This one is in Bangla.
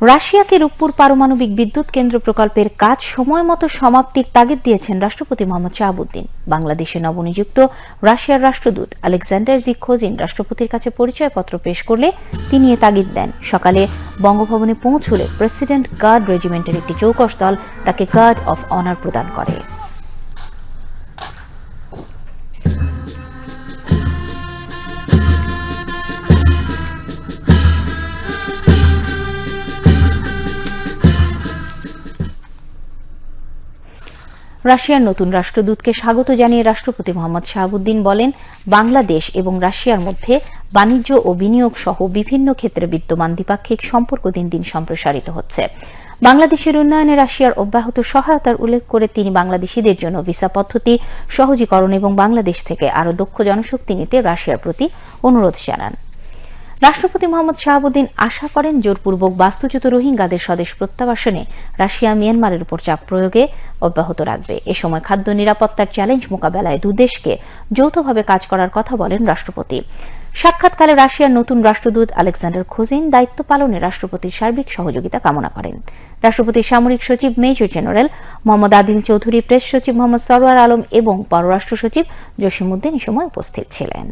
রাশিয়াকে রূপপুর পারমাণবিক বিদ্যুৎ কেন্দ্র প্রকল্পের কাজ সময় মতো সমাপ্তির তাগিদ দিয়েছেন রাষ্ট্রপতি মোহাম্মদ শাহাবুদ্দিন। বাংলাদেশে নবনিযুক্ত রাশিয়ার রাষ্ট্রদূত আলেকজান্ডার জি খোজিন রাষ্ট্রপতির কাছে পরিচয়পত্র পেশ করলে তিনি এ তাগিদ দেন। সকালে বঙ্গভবনে পৌঁছলে প্রেসিডেন্ট গার্ড রেজিমেন্টের একটি চৌকস দল তাকে গার্ড অফ অনার প্রদান করে। রাশিয়ার নতুন রাষ্ট্রদূতকে স্বাগত জানিয়ে রাষ্ট্রপতি মোহাম্মদ শাহাবুদ্দিন বলেন, বাংলাদেশ এবং রাশিয়ার মধ্যে বাণিজ্য ও বিনিয়োগ সহ বিভিন্ন ক্ষেত্রে বিদ্যমান দ্বিপাক্ষিক সম্পর্ক দিন দিন সম্প্রসারিত হচ্ছে। বাংলাদেশের উন্নয়নে রাশিয়ার অব্যাহত সহায়তার উল্লেখ করে তিনি বাংলাদেশিদের জন্য ভিসা পদ্ধতি, সহজীকরণ এবং বাংলাদেশ থেকে আরও দক্ষ জনশক্তি নিতে রাশিয়ার প্রতি অনুরোধ জানান। রাষ্ট্রপতি মোহাম্মদ শাহাবুদ্দিন আশা করেন জোরপূর্বক বাস্তুচ্যুত রোহিঙ্গাদের স্বদেশ প্রত্যাবাসনে রাশিয়া মিয়ানমারের উপর চাপ প্রয়োগে অব্যাহত রাখবে। এ সময় খাদ্য নিরাপত্তার চ্যালেঞ্জ মোকাবেলায় দুদেশকে যৌথভাবে কাজ করার কথা বলেন রাষ্ট্রপতি। সাক্ষাৎকালে রাশিয়ার নতুন রাষ্ট্রদূত আলেকজান্ডার খোজিন দায়িত্ব পালনে রাষ্ট্রপতির সার্বিক সহযোগিতা কামনা করেন। রাষ্ট্রপতির সামরিক সচিব major general Mohammad Adil Chowdhury, press সচিব মোহাম্মদ সরওয়ার আলম এবং পররাষ্ট্র সচিব জসিমউদ্দিন এ সময় উপস্থিত ছিলেন।